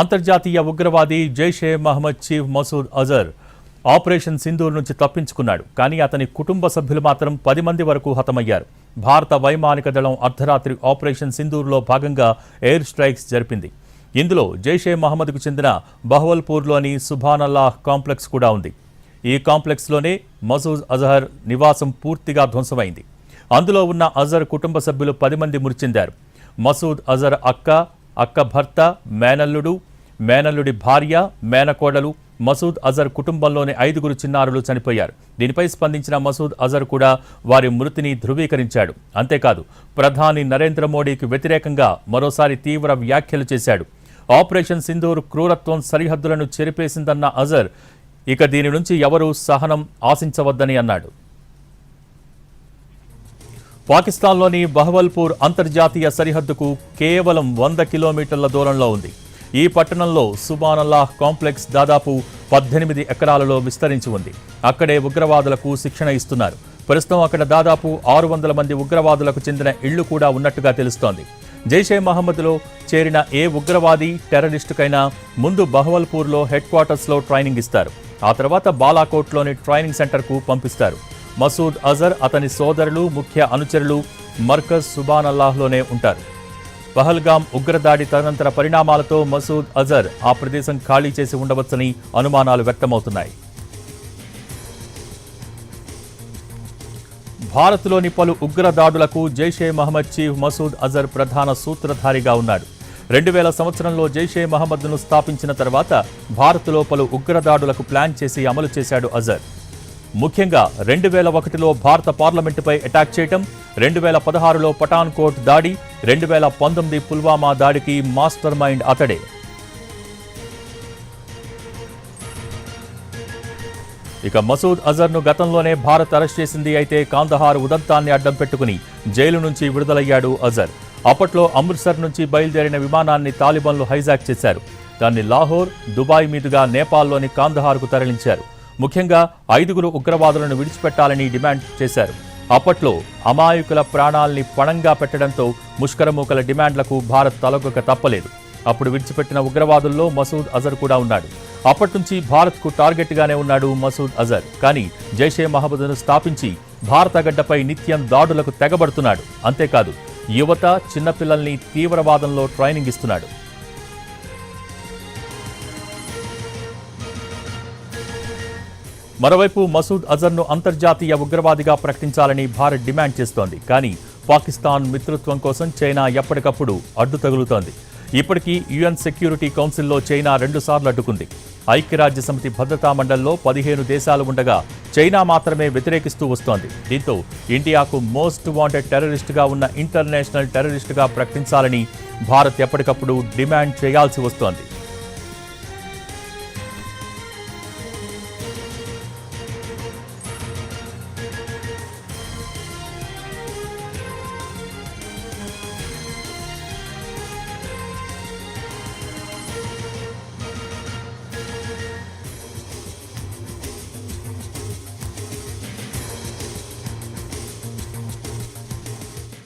అంతర్జాతీయ ఉగ్రవాది Jaish Mohammed chief Masood Azhar operation Sindoor నుంచి తప్పించుకున్నాడు. కానీ అతని కుటుంబ సభ్యులు మాత్రం పది మంది వరకు హతమయ్యారు. భారత వైమానిక దళం అర్ధరాత్రి ఆపరేషన్ సింధూర్లో భాగంగా ఎయిర్ స్ట్రైక్స్ జరిపింది. ఇందులో జైషే మహమ్మద్కు చెందిన బహవల్పూర్లోని సుభానల్లాహ్ కాంప్లెక్స్ కూడా ఉంది. ఈ కాంప్లెక్స్లోనే మసూద్ అజహర్ నివాసం పూర్తిగా ధ్వంసమైంది. అందులో ఉన్న అజర్ కుటుంబ సభ్యులు పది మంది మృతి చెందారు మసూద్ అజర్ అక్క అక్క భర్త మేనల్లుడు మేనల్లుడి భార్య మేనకోడలు మసూద్ అజర్ కుటుంబంలోని ఐదుగురు చిన్నారులు చనిపోయారు. దీనిపై స్పందించిన మసూద్ అజర్ కూడా వారి మృతిని ధృవీకరించాడు. అంతేకాదు ప్రధాని నరేంద్ర మోడీకి వ్యతిరేకంగా మరోసారి తీవ్ర వ్యాఖ్యలు చేశాడు. ఆపరేషన్ సింధూర్ క్రూరత్వం సరిహద్దులను చెరిపేసిందన్న అజర్ ఇక దీని నుంచి ఎవరూ సహనం ఆశించవద్దని అన్నాడు. పాకిస్తాన్లోని బహవల్పూర్ అంతర్జాతీయ సరిహద్దుకు కేవలం వంద కిలోమీటర్ల దూరంలో ఉంది. ఈ పట్టణంలో సుబానల్లాహ్ కాంప్లెక్స్ దాదాపు పద్దెనిమిది ఎకరాలలో విస్తరించి ఉంది. అక్కడే ఉగ్రవాదులకు శిక్షణ ఇస్తున్నారు. ప్రస్తుతం అక్కడ దాదాపు ఆరు వందల మంది ఉగ్రవాదులకు చెందిన ఇళ్ళు కూడా ఉన్నట్టుగా తెలుస్తోంది. జైషే మహమ్మద్లో చేరిన ఏ ఉగ్రవాది టెర్రరిస్టుకైనా ముందు బహవల్పూర్లో హెడ్ క్వార్టర్స్లో ట్రైనింగ్ ఇస్తారు. ఆ తర్వాత బాలాకోట్లోని ట్రైనింగ్ సెంటర్కు పంపిస్తారు. మసూద్ అజర్ అతని సోదరులు ముఖ్య అనుచరులు మర్కజ్ సుబాన్ అల్లాహ్లోనే ఉంటారు. పహల్గాం ఉగ్రదాడి తదనంతర పరిణామాలతో మసూద్ అజర్ ఆ ప్రదేశం ఖాళీ చేసి ఉండవచ్చని అనుమానాలు వ్యక్తమవుతున్నాయి. భారత్లోని పలు ఉగ్రదాడులకు జైషే మహమ్మద్ చీఫ్ మసూద్ అజర్ ప్రధాన సూత్రధారిగా ఉన్నాడు. రెండు వేల సంవత్సరంలో జైషే మహమ్మద్ను స్థాపించిన తర్వాత భారత్లో పలు ఉగ్రదాడులకు ప్లాన్ చేసి అమలు చేశాడు అజర్. ముఖ్యంగా రెండు వేల ఒకటిలో భారత పార్లమెంటుపై అటాక్ చేయటం రెండు వేల పదహారులో పఠాన్కోట్ దాడి రెండు వేల పంతొమ్మిది పుల్వామా దాడికి మాస్టర్ మైండ్ అతడే. ఇక మసూద్ అజర్ను గతంలోనే భారత్ అరెస్ట్ చేసింది అయితే కాందహార్ ఉదంతాన్ని అడ్డం పెట్టుకుని జైలు నుంచి విడుదలయ్యాడు అజర్. అప్పట్లో అమృత్సర్ నుంచి బయలుదేరిన విమానాన్ని తాలిబాన్లు హైజాక్ చేశారు. దాన్ని లాహోర్ దుబాయ్ మీదుగా నేపాల్లోని కాందహార్కు తరలించారు. ముఖ్యంగా ఐదుగురు ఉగ్రవాదులను విడిచిపెట్టాలని డిమాండ్ చేశారు. అప్పట్లో అమాయకుల ప్రాణాల్ని పణంగా పెట్టడంతో ముష్కరమూకల డిమాండ్లకు భారత్ తలొగ్గక తప్పలేదు. అప్పుడు విడిచిపెట్టిన ఉగ్రవాదుల్లో మసూద్ అజర్ కూడా ఉన్నాడు. అప్పటి నుంచి భారత్కు టార్గెట్గానే ఉన్నాడు మసూద్ అజర్. కానీ జైషే మహమ్మద్ను స్థాపించి భారత గడ్డపై నిత్యం దాడులకు తెగబడుతున్నాడు. అంతేకాదు యువత చిన్నపిల్లల్ని తీవ్రవాదంలో ట్రైనింగ్ ఇస్తున్నాడు. మరోవైపు మసూద్ అజర్ను అంతర్జాతీయ ఉగ్రవాదిగా ప్రకటించాలని భారత్ డిమాండ్ చేస్తోంది. కానీ పాకిస్తాన్ మిత్రత్వం కోసం చైనా ఎప్పటికప్పుడు అడ్డు తగులుతోంది. ఇప్పటికీ యుఎన్ సెక్యూరిటీ కౌన్సిల్లో చైనా రెండుసార్లు అడ్డుకుంది. ఐక్యరాజ్య సమితి భద్రతా మండలిలో పదిహేను దేశాలు ఉండగా చైనా మాత్రమే వ్యతిరేకిస్తూ వస్తోంది. దీంతో ఇండియాకు మోస్ట్ వాంటెడ్ టెర్రరిస్టుగా ఉన్న ఇంటర్నేషనల్ టెర్రరిస్టుగా ప్రకటించాలని భారత్ ఎప్పటికప్పుడు డిమాండ్ చేయాల్సి వస్తోంది.